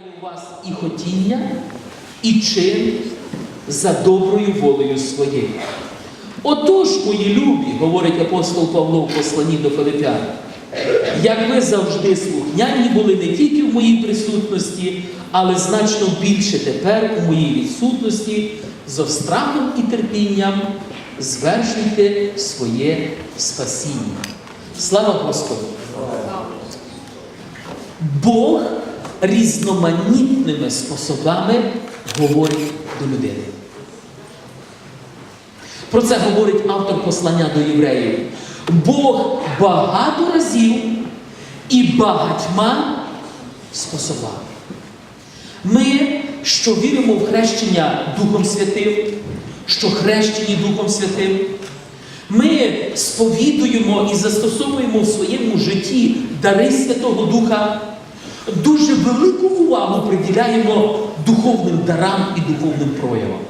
у вас і хотіння, і чин за доброю волею своєю. Отож, мої любі, говорить апостол Павло в посланні до Филипян, як ви завжди слухняні були не тільки в моїй присутності, але значно більше тепер у моїй відсутності, зо страхом і терпінням звершуйте своє спасіння. Слава Господу! Бог різноманітними способами говорить до людини. Про це говорить автор послання до євреїв. Бог багато разів і багатьма способами. Ми, що віримо в хрещення Духом Святим, що хрещені Духом Святим, ми сповідуємо і застосовуємо в своєму житті дари Святого Духа, дуже велику увагу приділяємо духовним дарам і духовним проявам.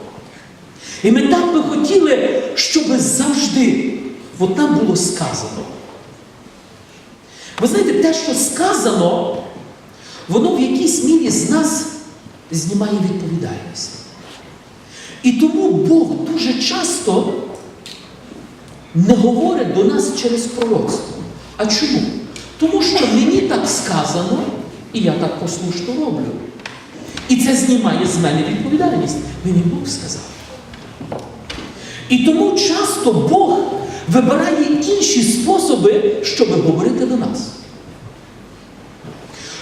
І ми так би хотіли, щоб завжди от нам було сказано. Ви знаєте, те, що сказано, воно в якійсь мірі з нас знімає відповідальність. І тому Бог дуже часто не говорить до нас через пророцтво. А чому? Тому що мені так сказано, і я так послушно роблю. І це знімає з мене відповідальність. Мені Бог сказав. І тому часто Бог вибирає інші способи, щоб говорити до нас.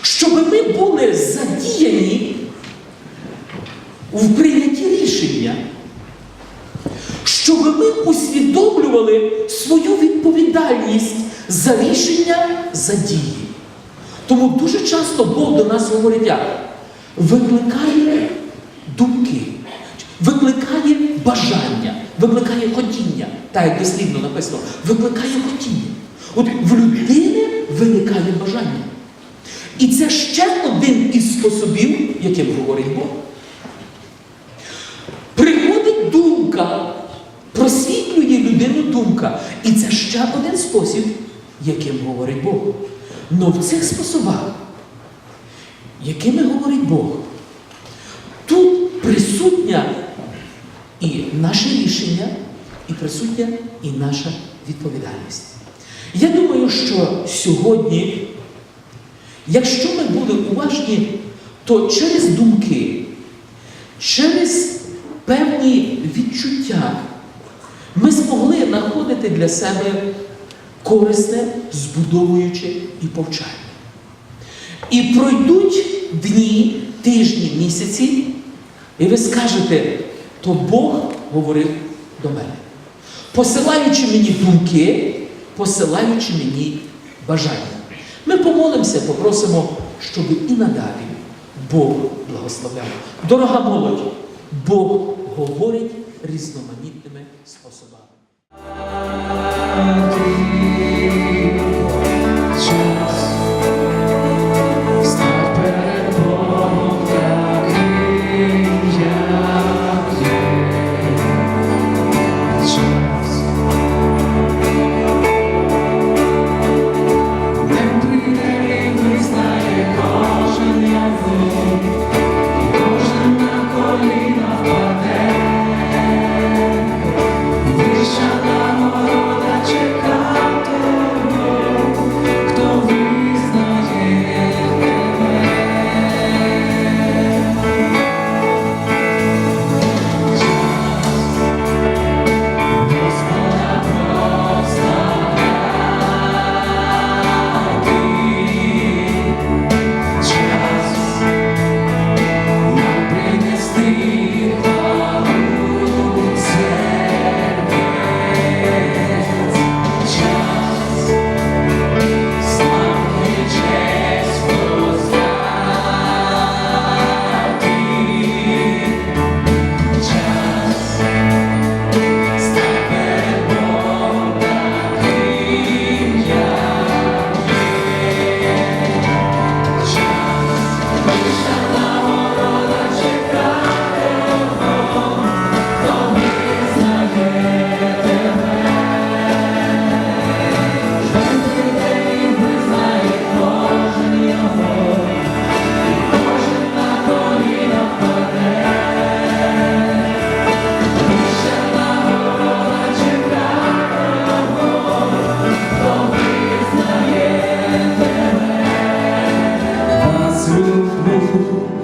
Щоб ми були задіяні в прийнятті рішення, щоб ми усвідомлювали свою відповідальність за рішення за дії. Тому дуже часто Бог до нас говорить, як викликає думки, викликає бажання, викликає хотіння. Так як дослівно написано, викликає хотіння. От в людини виникає бажання. І це ще один із способів, яким говорить Бог. Приходить думка, просвітлює людину думка. І це ще один спосіб, яким говорить Бог. Но в цих способах, якими говорить Бог, тут присутня і наше рішення, і присутня і наша відповідальність. Я думаю, що сьогодні, якщо ми були уважні, то через думки, через певні відчуття ми змогли знаходити для себе корисне, збудовуюче і повчальне. І пройдуть дні, тижні, місяці, і ви скажете, то Бог говорив до мене, посилаючи мені думки, посилаючи мені бажання. Ми помолимося, попросимо, щоб і надалі Бог благословляв. Дорога молодь, Бог говорить різноманітними способами. to move